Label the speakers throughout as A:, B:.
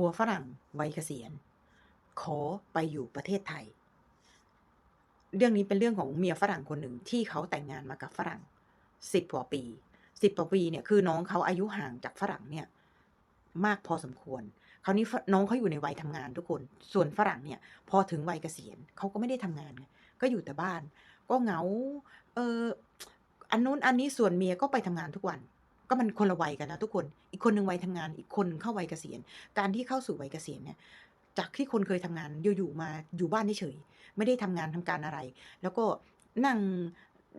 A: ผัวฝรั่งวัยเกษียณ ขอไปอยู่ประเทศไทย เรื่องนี้เป็นเรื่องของเมียฝรั่งคนหนึ่งที่เขาแต่งงานมากับฝรั่งสิบกว่าปีสิบกว่าปีเนี่ยคือน้องเขาอายุห่างจากฝรั่งเนี่ยมากพอสมควร คราวนี้น้องเขาอยู่ในวัยทำงานทุกคน ส่วนฝรั่งเนี่ยพอถึงวัยเกษียณเขาก็ไม่ได้ทำงานก็อยู่แต่บ้าน ก็เหงา เอออันนู้นอันนี้ส่วนเมียก็ไปทำงานทุกวัน ก็มันคนละวัยกันนะทุกคน อีกคนหนึ่งวัยทำงาน อีกคนเข้าวัยเกษียณ การที่เข้าสู่วัยเกษียณเนี่ย จากที่คนเคยทำงานอยู่ๆมาอยู่บ้านเฉยไม่ได้ทำงานทำการอะไร แล้วก็นั่ง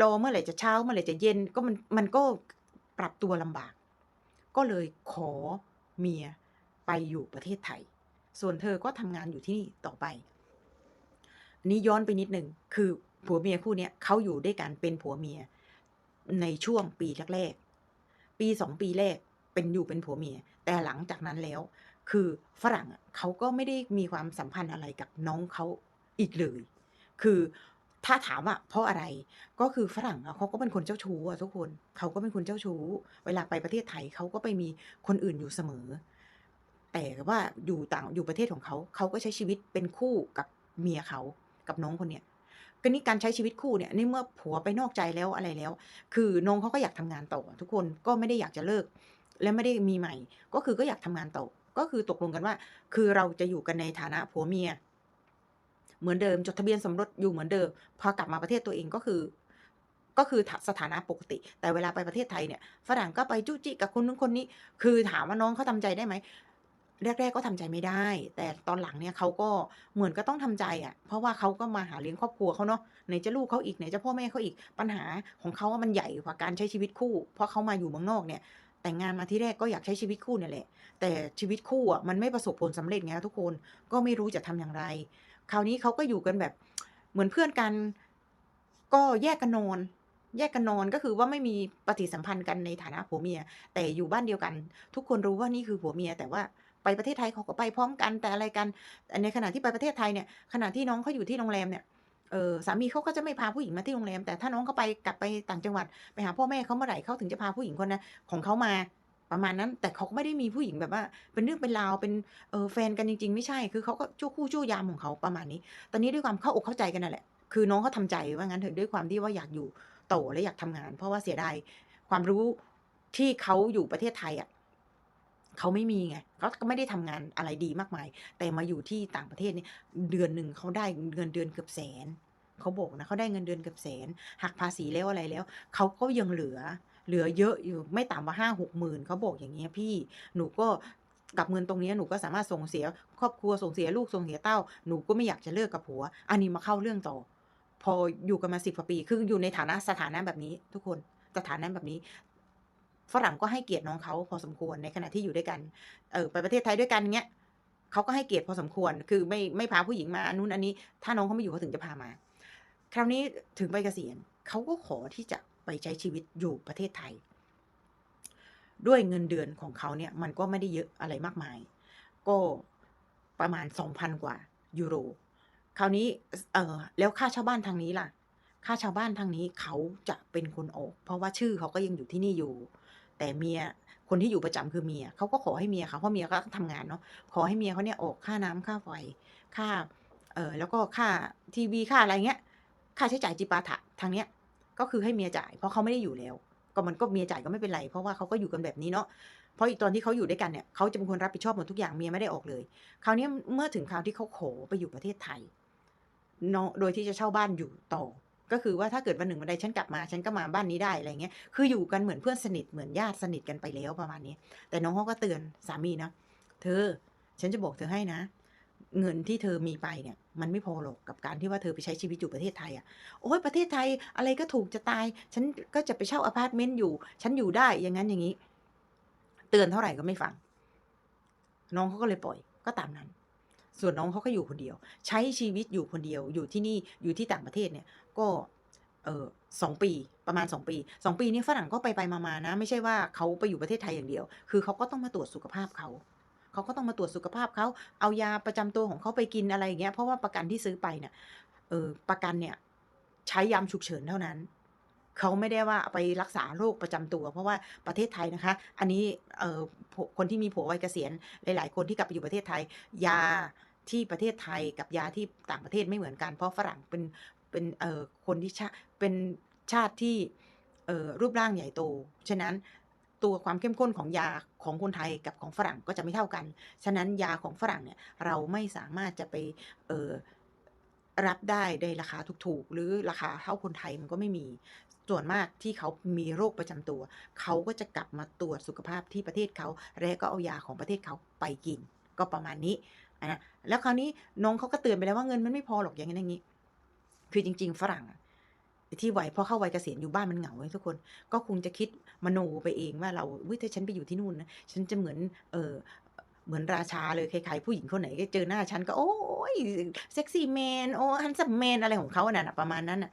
A: รอเมื่อไหร่จะเช้าเมื่อไหร่จะเย็นก็มันมันก็ปรับตัวลำบาก ก็เลยขอเมียไปอยู่ประเทศไทย ส่วนเธอก็ทำงานอยู่ที่นี่ต่อไปอันนี้ย้อนไปนิดหนึ่งคือผัวเมียคู่นี้เขาอยู่ด้วยกันเป็นผัวเมียในช่วงปีแรก ปีสองปีแรกเป็นอยู่เป็นผัวเมีย แต่หลังจากนั้นแล้ว คือฝรั่งเขาก็ไม่ได้มีความสัมพันธ์อะไรกับน้องเขาอีกเลย คือถ้าถามว่าเพราะอะไรก็คือฝรั่งเขาก็เป็นคนเจ้าชู้อะทุกคนเขาก็เป็นคนเจ้าชู้ เวลาไปประเทศไทยเขาก็ไปมีคนอื่นอยู่เสมอ แต่ว่าอยู่ต่างอยู่ประเทศของเขาเขาก็ใช้ชีวิตเป็นคู่กับเมียเขากับน้องคนเนี้ย ก็นี่การใช้ชีวิตคู่เนี่ยในเมื่อผัวไปนอกใจแล้วอะไรแล้ว คือน้องเขาก็อยากทำงานต่อ ทุกคนก็ไม่ได้อยากจะเลิก และไม่ได้มีใหม่ ก็คือก็อยากทำงานต่อ ก็คือตกลงกันว่า คือเราจะอยู่กันในฐานะผัวเมีย เหมือนเดิมจดทะเบียนสมรสอยู่เหมือนเดิมพอกลับมาประเทศตัวเองก็คือก็คือสถานะปกติ แต่เวลาไปประเทศไทยเนี่ยฝรั่งก็ไปจุจิกับคนนู้นคนนี้ คือถามว่าน้องเขาทำใจได้ไหม แรก ๆ ก็ทำใจไม่ได้ แต่ตอนหลังเนี่ยเขาก็เหมือนก็ต้องทำใจอะเพราะว่าเขาก็มาหาเลี้ยงครอบครัวเขาเนาะไหนจะลูกเขาอีกไหนจะพ่อแม่เขาอีกปัญหาของเขาว่ามันใหญ่กว่าการใช้ชีวิตคู่ เพราะเขามาอยู่เมืองนอกเนี่ย แต่งงานมาที่แรกก็อยากใช้ชีวิตคู่เนี่ยแหละ แต่ชีวิตคู่อะมันไม่ประสบผลสำเร็จไงทุกคนก็ไม่รู้จะทำอย่างไร คราวนี้เขาก็อยู่กันแบบเหมือนเพื่อนกัน ก็แยกกันนอนแยกกันนอนก็คือว่าไม่มีปฏิสัมพันธ์กันในฐานะผัวเมีย แต่อยู่บ้านเดียวกัน ทุกคนรู้ว่านี่คือผัวเมีย แต่ว่า ไปประเทศไทยเขาก็ไปพร้อมกันแต่อะไรกันในขณะที่ไปประเทศไทยเนี่ยขณะที่น้องเขาอยู่ที่โรงแรมเนี่ยเออสามีเขาก็จะไม่พาผู้หญิงมาที่โรงแรม แต่ถ้าน้องเขาไปกลับไปต่างจังหวัดไปหาพ่อแม่เขาเมื่อไหร่เขาถึงจะพาผู้หญิงคนนั้นของเขามาประมาณนั้น แต่เขาก็ไม่ได้มีผู้หญิงแบบว่า เป็นเรื่องเป็นราวเป็นเออแฟนกันจริง ๆ ไม่ใช่คือเขาก็ชั่วคู่ชั่วยามของเขาประมาณนี้ ตอนนี้ด้วยความเข้าอกเข้าใจกันนั่นแหละ คือน้องเขาทาใจว่างั้นเถอะด้วยความที่ว่าอยากอยู่โตและอยากทำงาน เพราะว่าเสียดายความรู้ที่เขาอยู่ประเทศไทยอะ เขาไม่มีไงเขาก็ไม่ได้ทำงานอะไรดีมากมาย แต่มาอยู่ที่ต่างประเทศนี่เดือนหนึ่งเขาได้เงินเดือนเกือบแสนเขาบอกนะเขาได้เงินเดือนเกือบแสนหักภาษีแล้วอะไรแล้วเขาก็ยังเหลือเหลือเยอะอยู่ไม่ต่ำกว่าห้าหกหมื่นเขาบอกอย่างเงี้ยพี่หนูก็กับเงินตรงนี้หนูก็สามารถส่งเสียครอบครัวส่งเสียลูกส่งเสียเต้าหนูก็ไม่อยากจะเลิกกับผัว อันนี้มาเข้าเรื่องต่อ พออยู่กันมาสิบกว่าปี คืออยู่ในฐานะสถานะแบบนี้ ทุกคนสถานะแบบนี้ ฝรั่งก็ให้เกียรติน้องเขาพอสมควรในขณะที่อยู่ด้วยกัน เออไปประเทศไทยด้วยกันเงี้ยเขาก็ให้เกียรติพอสมควร คือไม่ไม่พาผู้หญิงมาอันนู้นอันนี้ ถ้าน้องเขาไม่อยู่เขาถึงจะพามา คราวนี้ถึงไปเกษียณเขาก็ขอที่จะไปใช้ชีวิตอยู่ประเทศไทย ด้วยเงินเดือนของเขาเนี่ย มันก็ไม่ได้เยอะอะไรมากมาย ก็ประมาณสองพันกว่ายูโร คราวนี้ เออแล้วค่าเช่าบ้านทางนี้ล่ะ ค่าชาวบ้านทางนี้เขาจะเป็นคนออก เพราะว่าชื่อเขาก็ยังอยู่ที่นี่อยู่ แต่เมียคนที่อยู่ประจำคือเมียเขาก็ขอให้เมียเขาเพราะเมียก็ทำงานเนาะขอให้เมียเขาเนี่ยออกค่าน้ำค่าไฟค่าเออแล้วก็ค่าทีวีค่าอะไรเงี้ย ค่าใช้จ่ายจิปาถะทางเนี้ยก็คือให้เมียจ่าย เพราะเขาไม่ได้อยู่แล้ว ก็มันก็เมียจ่ายก็ไม่เป็นไร เพราะว่าเขาก็อยู่กันแบบนี้เนาะเพราะอีกตอนที่เขาอยู่ด้วยกันเนี่ยเขาจะเป็นคนรับผิดชอบหมดทุกอย่างเมียไม่ได้ออกเลย คราวนี้เมื่อถึงคราวที่เขาขอไปอยู่ประเทศไทยเนาะโดยที่จะเช่าบ้านอยู่ต่อ ก็คือว่าถ้าเกิดวันหนึ่งวันใดฉันกลับมา ฉันก็มาบ้านนี้ได้อะไรเงี้ยคืออยู่กันเหมือนเพื่อนสนิทเหมือนญาติสนิทกันไปแล้วประมาณนี้ แต่น้องเขาก็เตือนสามีนะเธอ ฉันจะบอกเธอให้นะ เงินที่เธอมีไปเนี่ย มันไม่พอหรอกกับการที่ว่าเธอไปใช้ชีวิตอยู่ประเทศไทยอะโอ้ยประเทศไทยอะไรก็ถูกจะตาย ฉันก็จะไปเช่าอพาร์ตเมนต์อยู่ ฉันอยู่ได้อย่างนั้นอย่างนี้ เตือนเท่าไหร่ก็ไม่ฟัง น้องเขาก็เลยปล่อยก็ตามนั้น ส่วนน้องเขาก็อยู่คนเดียว ใช้ชีวิตอยู่คนเดียวอยู่ที่นี่อยู่ที่ต่างประเทศเนี่ยก็เออสองปีประมาณสองปีสองปีนี้ฝรั่งก็ไปไปมาๆนะ ไม่ใช่ว่าเขาไปอยู่ประเทศไทยอย่างเดียว คือเขาก็ต้องมาตรวจสุขภาพเขาเขาก็ต้องมาตรวจสุขภาพเขาเอายาประจำตัวของเขาไปกินอะไรอย่างเงี้ยเพราะว่าประกันที่ซื้อไปเนี่ยเออประกันเนี่ยใช้ยามฉุกเฉินเท่านั้น เขาไม่ได้ว่าไปรักษาโรคประจำตัว เพราะว่าประเทศไทยนะคะ อันนี้เอ่อคนที่มีผัววัยเกษียณหลาย ๆ คนที่กลับไปอยู่ประเทศไทย ยาที่ประเทศไทยกับยาที่ต่างประเทศไม่เหมือนกัน เพราะฝรั่งเป็นเป็นเอ่อคนที่ชาเป็นชาติที่เอ่อรูปร่างใหญ่โต ฉะนั้นตัวความเข้มข้นของยาของคนไทยกับของฝรั่งก็จะไม่เท่ากัน ฉะนั้นยาของฝรั่งเนี่ยเราไม่สามารถจะไปเอ่อรับได้ในราคาถูกๆ หรือราคาเท่าคนไทยมันก็ไม่มี ส่วนมากที่เขามีโรคประจำตัว เขาก็จะกลับมาตรวจสุขภาพที่ประเทศเขา และก็เอายาของประเทศเขาไปกิน ก็ประมาณนี้นะแล้วคราวนี้น้องเขาก็เตือนไปแล้วว่าเงินมันไม่พอหรอกอย่างนี้อย่างนี้ คือจริง ๆ ฝรั่งที่ไหวพอเข้าวัยเกษียณอยู่บ้านมันเหงาทุกคน ก็คงจะคิดมโนไปเองว่าเราวิถ้าฉันไปอยู่ที่นู่นนะฉันจะเหมือนเออเหมือนราชาเลยใครๆผู้หญิงคนไหนก็เจอหน้าฉันก็โอ้ยเซ็กซี่แมนโอ้ฮันซัมแมนอะไรของเขาน่ะประมาณนั้นน่ะ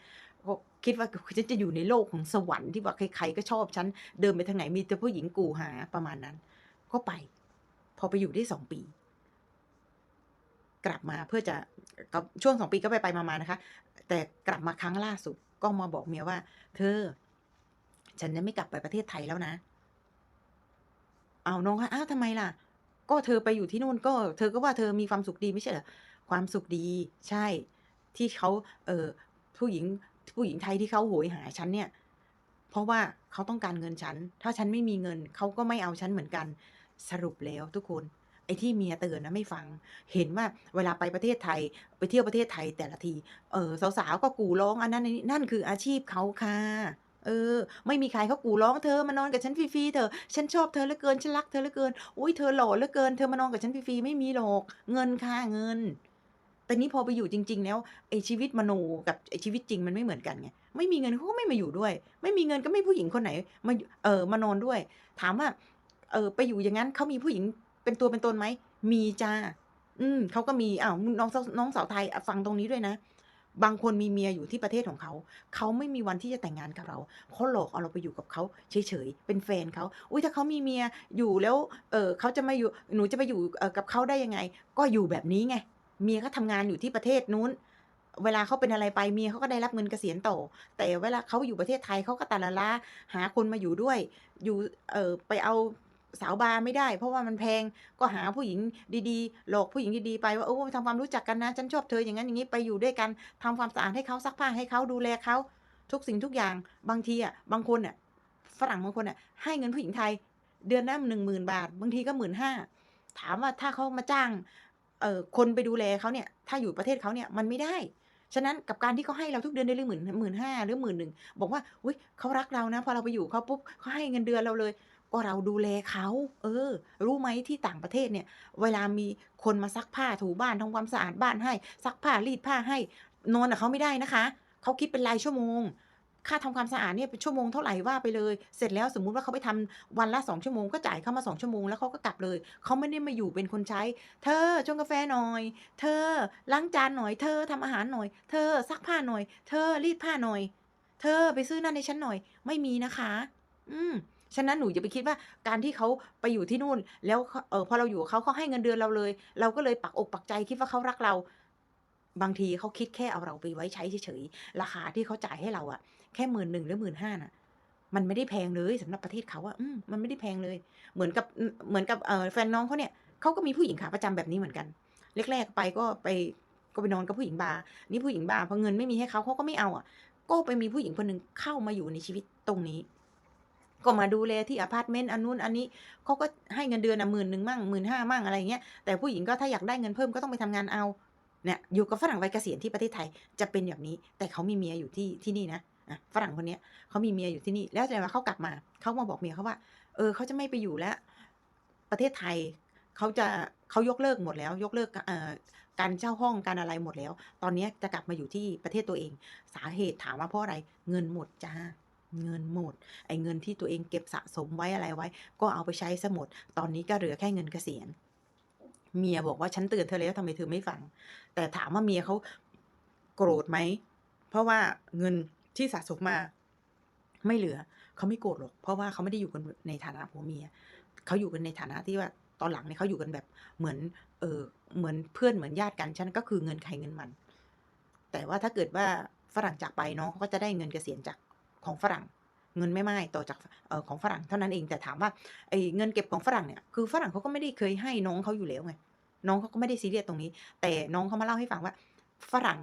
A: คิดว่าฉันจะอยู่ในโลกของสวรรค์ที่ว่าใครๆก็ชอบฉันเดินไปทางไหนมีแต่ผู้หญิงกูหาประมาณนั้น ก็ไป พอไปอยู่ได้สองปี กลับมาเพื่อจะกับช่วงสองปีก็ไปไปมาๆนะคะ แต่กลับมาครั้งล่าสุดก็มาบอกเมียว่า เธอ ฉันจะไม่กลับไปประเทศไทยแล้วนะเอาน้องคะอ้าวทำไมล่ะ ก็เธอไปอยู่ที่นู่นก็ เธอก็ว่าเธอมีความสุขดีไม่ใช่เหรอความสุขดี ใช่ ที่เขาเออผู้หญิง ผู้หญิงไทยที่เขาโหยหาฉันเนี่ย เพราะว่าเขาต้องการเงินฉัน ถ้าฉันไม่มีเงินเขาก็ไม่เอาฉันเหมือนกัน สรุปแล้วทุกคน ไอ้ที่เมียเตือนนะไม่ฟัง เห็นว่าเวลาไปประเทศไทย ไปเที่ยวประเทศไทยแต่ละที เออสาวๆก็กูร้องอันนั้นอันนี้นั่นคืออาชีพเขาค่ะเออ ไม่มีใครเขากูร้องเธอมานอนกับฉันฟรีๆเธอ ฉันชอบเธอเหลือเกิน ฉันรักเธอเหลือเกิน อุ้ยเธอหล่อเหลือเกิน เธอมานอนกับฉันฟรีๆไม่มีหรอก เงินค่ะเงิน แต่นี้พอไปอยู่จริง ๆ แล้วไอ้ชีวิตมโนกับไอ้ชีวิตจริงมันไม่เหมือนกันไงไม่มีเงินเขาก็ไม่มาอยู่ด้วย ไม่มีเงินก็ไม่ผู้หญิงคนไหนมาเออมานอนด้วย ถามว่า เออไปอยู่อย่างนั้นเขามีผู้หญิงเป็นตัวเป็นตนไหมมีจ้าอืมเขาก็มีอ้าวน้องสาวน้องสาวไทยฟังตรงนี้ด้วยนะ บางคนมีเมียอยู่ที่ประเทศของเขาเขาไม่มีวันที่จะแต่งงานกับเราเขาหลอกเอาเราไปอยู่กับเขาเฉยๆเป็นแฟนเขาอุ้ยถ้าเขามีเมียอยู่แล้ว เออเขาจะมาอยู่หนูจะไปอยู่กับเขาได้ยังไง ก็อยู่แบบนี้ไง เมียก็ทำงานอยู่ที่ประเทศนู้น เวลาเขาเป็นอะไรไปเมียเขาก็ได้รับเงินเกษียณต่อ แต่เวลาเขาอยู่ประเทศไทยเขาก็ตาละล้าหาคนมาอยู่ด้วย อยู่เออไปเอาสาวบาร์ไม่ได้ เพราะว่ามันแพงก็หาผู้หญิงดีๆ หลอกผู้หญิงดีๆไปว่าโอ้ทำความรู้จักกันนะ ฉันชอบเธออย่างนั้นอย่างนี้ไปอยู่ด้วยกันทำความสะอาดให้เขาซักผ้าให้เขาดูแลเขาทุกสิ่งทุกอย่างบางทีอะบางคนอะฝรั่งบางคนอะให้เงินผู้หญิงไทย เดือนละหนึ่งหมื่นบาท บางทีก็หมื่นห้าถามว่าถ้าเขามาจ้าง เอ่อคนไปดูแลเขาเนี่ย ถ้าอยู่ประเทศเขาเนี่ยมันไม่ได้ ฉะนั้นกับการที่เขาให้เราทุกเดือนเดือนละหมื่นหมื่นห้าหรือหมื่นหนึ่งบอกว่าอุ้ยเขารักเรานะ พอเราไปอยู่เขาปุ๊บเขาให้เงินเดือนเราเลย ก็เราดูแลเขา เออ รู้ไหมที่ต่างประเทศเนี่ย เวลามีคนมาซักผ้าถูบ้านทำความสะอาดบ้านให้ ซักผ้ารีดผ้าให้ นอนกับเขาไม่ได้นะคะเขาคิดเป็นรายชั่วโมง ค่าทำความสะอาดเนี่ยเป็นชั่วโมงเท่าไหร่ว่าไปเลย เสร็จแล้วสมมุติว่าเขาไปทำวันละสองชั่วโมงก็จ่ายเข้ามาสองชั่วโมงแล้วเขาก็กลับเลย เขาไม่ได้มาอยู่เป็นคนใช้ เธอชงกาแฟหน่อย เธอล้างจานหน่อย เธอทำอาหารหน่อย เธอซักผ้าหน่อย เธอรีดผ้าหน่อย เธอไปซื้อนั่นในฉันหน่อย ไม่มีนะคะ อืมฉะนั้นหนูอย่าไปคิดว่าการที่เขาไปอยู่ที่นู่น แล้วเออพอเราอยู่เขาเขาให้เงินเดือนเราเลย เราก็เลยปักอกปักใจคิดว่าเขารักเรา บางทีเขาคิดแค่เอาเราไปไว้ใช้เฉยๆราคาที่เขาจ่ายให้เราอะ แค่หมื่นหนึ่งหรือหมื่นห้าน่ะ มันไม่ได้แพงเลยสำหรับประเทศเขาอะอืมมันไม่ได้แพงเลย เหมือนกับเหมือนกับเออแฟนน้องเขาเนี่ยเขาก็มีผู้หญิงขาประจำแบบนี้เหมือนกันแรกๆไปก็ไปก็ไปนอนกับผู้หญิงบาร์นี่ผู้หญิงบาร์พอเงินไม่มีให้เขาเขาก็ไม่เอาอะ ก็ไปมีผู้หญิงคนหนึ่งเข้ามาอยู่ในชีวิตตรงนี้ ก็มาดูแลที่อพาร์ตเมนต์อันนู้นอันนี้เขาก็ให้เงินเดือนอะหมื่นหนึ่งมั่งหมื่นห้ามั่งอะไรเงี้ยแต่ผู้หญิงก็ถ้าอยากได้เงินเพิ่มก็ต้องไปทำงานเอาเนี่ยอยู่กับฝรั่งวัยเกษียณที่ประเทศไทยจะเป็นแบบนี้ แต่เขามีเมียอยู่ที่ที่นี่นะอะ ฝรั่งคนนี้เขามีเมียอยู่ที่นี่ แล้วแต่ว่าเขากลับมาเขามาบอกเมียเขาว่า เออเขาจะไม่ไปอยู่แล้ว ประเทศไทยเขาจะเขายกเลิกหมดแล้ว ยกเลิกการเช่าห้องการอะไรหมดแล้ว ตอนนี้จะกลับมาอยู่ที่ประเทศตัวเอง สาเหตุถามว่าเพราะอะไรเงินหมดจ้าเงินหมด ไอ้เงินที่ตัวเองเก็บสะสมไว้อะไรไว้ ก็เอาไปใช้ซะหมด ตอนนี้ก็เหลือแค่เงินเกษียณ เมียบอกว่าฉันเตือนเธอแล้วทำไมเธอไม่ฟัง แต่ถามว่าเมียเขาโกรธไหม เพราะว่าเงิน ที่สะสมมา ไม่เหลือ เขาไม่โกรธหรอก เพราะว่าเขาไม่ได้อยู่กันในฐานะผัวเมียเขาอยู่กันในฐานะที่ว่าตอนหลังเนี่ยเขาอยู่กันแบบเหมือน เออเหมือนเพื่อนเหมือนญาติกันฉะนันก็คือเงินใครเงินมัน แต่ว่าถ้าเกิดว่าฝรั่งจากไปเนาะเขาก็จะได้เงินเกษียณจากของฝรั่ง เงินแม่ไม้ต่อจากเอ่อของฝรั่งเท่านั้นเองแต่ถามว่าไอ้เงินเก็บของฝรั่งเนี่ยคือฝรั่งเขาก็ไม่ได้เคยให้น้องเขาอยู่แล้วไงน้องเขาก็ไม่ได้ซีเรียสตรงนี้ แต่น้องเขามาเล่าให้ฟังว่า ฝรั่ง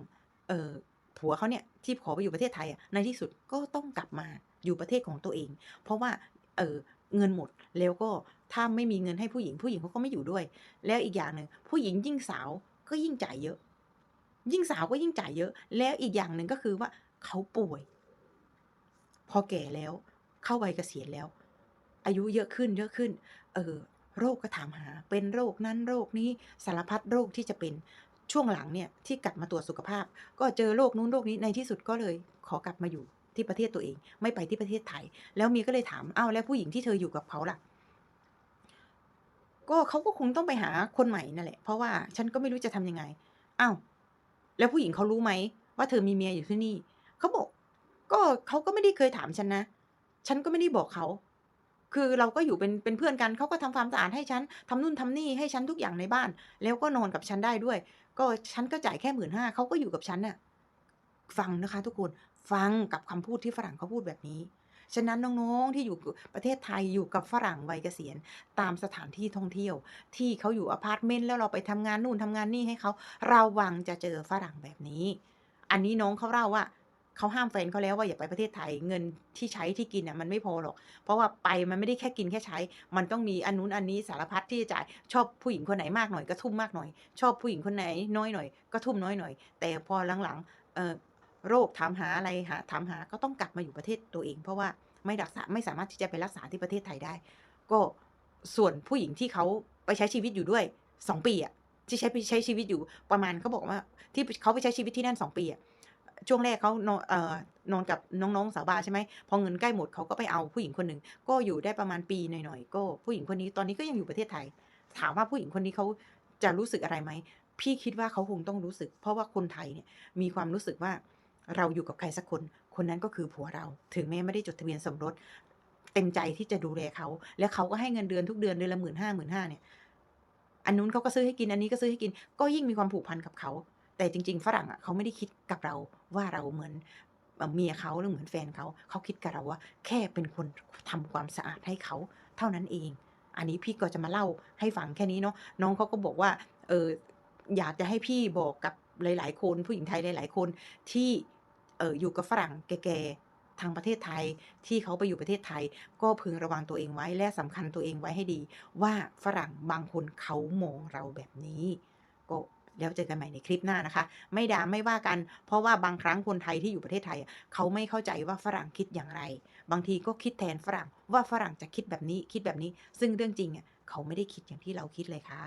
A: เอ่อ ผัวเขาเนี่ยที่ขอไปอยู่ประเทศไทยอะในที่สุดก็ต้องกลับมาอยู่ประเทศของตัวเอง เพราะว่าเออเงินหมดแล้วก็ถ้าไม่มีเงินให้ผู้หญิงผู้หญิงเขาก็ไม่อยู่ด้วย แล้วอีกอย่างหนึ่งผู้หญิงยิ่งสาวก็ยิ่งจ่ายเยอะ ยิ่งสาวก็ยิ่งจ่ายเยอะ แล้วอีกอย่างหนึ่งก็คือว่าเขาป่วย พอแก่แล้ว เข้าวัยเกษียณแล้ว อายุเยอะขึ้นเยอะขึ้น เออ โรคก็ถามหา เป็นโรคนั้นโรคนี้สารพัดโรคที่จะเป็น ช่วงหลังเนี่ยที่กลับมาตรวจสุขภาพ ก็เจอโรคนู้นโรคนี้ในที่สุดก็เลยขอกลับมาอยู่ที่ประเทศตัวเอง ไม่ไปที่ประเทศไทย แล้วเมียก็เลยถามอ้าวแล้วผู้หญิงที่เธออยู่กับเขาล่ะ ก็เขาก็คงต้องไปหาคนใหม่นั่นแหละ เพราะว่าฉันก็ไม่รู้จะทำยังไงอ้าวแล้วผู้หญิงเขารู้ไหมว่าเธอมีเมียอยู่ที่นี่เขาบอก ก็เขาก็ไม่ได้เคยถามฉันนะ ฉันก็ไม่ได้บอกเขาคือเราก็อยู่เป็นเป็นเพื่อนกันเขาก็ทำความสะอาดให้ฉันทำนู่นทำนี่ให้ฉันทุกอย่างในบ้าน แล้วก็นอนกับฉันได้ด้วย ก็ฉันก็จ่ายแค่หมื่นห้าเขาก็อยู่กับฉันน่ะฟังนะคะทุกคนฟังกับคำพูดที่ฝรั่งเขาพูดแบบนี้ ฉะนั้นน้องๆที่อยู่ประเทศไทยอยู่กับฝรั่งวัยเกษียณตามสถานที่ท่องเที่ยว ที่เขาอยู่อพาร์ตเมนต์แล้วเราไปทำงานนู่นทำงานนี่ให้เขาระวังจะเจอฝรั่งแบบนี้ อันนี้น้องเขาเล่าว่า เขาห้ามแฟนเขาแล้วว่าอย่าไปประเทศไทยเงินที่ใช้ที่กินอะมันไม่พอหรอก เพราะว่าไปมันไม่ได้แค่กินแค่ใช้ มันต้องมีอันนู้นอันนี้สารพัดที่จะจ่ายชอบผู้หญิงคนไหนมากหน่อยก็ทุ่มมากหน่อย ชอบผู้หญิงคนไหนน้อยหน่อยก็ทุ่มน้อยหน่อย แต่พอหลังๆโรคถามหาอะไรหาถามหาก็ต้องกลับมาอยู่ประเทศตัวเอง เพราะว่าไม่รักษาไม่สามารถที่จะไปรักษาที่ประเทศไทยได้ ก็ส่วนผู้หญิงที่เขาไปใช้ชีวิตอยู่ด้วยสองปีอะที่ใช้ไปใช้ชีวิตอยู่ประมาณเขาบอกว่าที่เขาไปใช้ชีวิตที่นั่นสองปีอะ ช่วงแรกเขานอนเอ่อนอนกับน้องๆสาวบาร์ใช่ไหมพอเงินใกล้หมดเขาก็ไปเอาผู้หญิงคนหนึ่งก็อยู่ได้ประมาณปีหน่อยๆก็ผู้หญิงคนนี้ตอนนี้ก็ยังอยู่ประเทศไทย ถามว่าผู้หญิงคนนี้เขาจะรู้สึกอะไรไหมพี่คิดว่าเขาคงต้องรู้สึก เพราะว่าคนไทยเนี่ยมีความรู้สึกว่าเราอยู่กับใครสักคน คนนั้นก็คือผัวเรา ถึงแม้ไม่ได้จดทะเบียนสมรส เต็มใจที่จะดูแลเขา แล้วเขาก็ให้เงินเดือนทุกเดือนเดือนละหมื่นห้าหมื่นห้าเนี่ย อันนู้นเขาก็ซื้อให้กิน อันนี้ก็ซื้อให้กิน ก็ยิ่งมีความผูกพันกับเขา แต่จริง ๆ ฝรั่งอะเขาไม่ได้คิดกับเราว่าเราเหมือนเมียเขาหรือเหมือนแฟนเขาเขาคิดกับเราว่า แค่เป็นคนทำความสะอาดให้เขาเท่านั้นเอง อันนี้พี่ก็จะมาเล่าให้ฟังแค่นี้เนาะน้องเขาก็บอกว่าเอออยากจะให้พี่บอกกับหลาย ๆ คนผู้หญิงไทยหลาย ๆ คนที่เอออยู่กับฝรั่งแก่ๆทางประเทศไทยที่เขาไปอยู่ประเทศไทย ก็พึงระวังตัวเองไว้และสำคัญตัวเองไว้ให้ดี ว่าฝรั่งบางคนเขามองเราแบบนี้ ก็ แล้วเจอกันใหม่ในคลิปหน้านะคะ ไม่ด่าไม่ว่ากัน เพราะว่าบางครั้งคนไทยที่อยู่ประเทศไทยอะเขาไม่เข้าใจว่าฝรั่งคิดอย่างไร บางทีก็คิดแทนฝรั่งว่าฝรั่งจะคิดแบบนี้คิดแบบนี้ ซึ่งเรื่องจริงอะเขาไม่ได้คิดอย่างที่เราคิดเลยค่ะ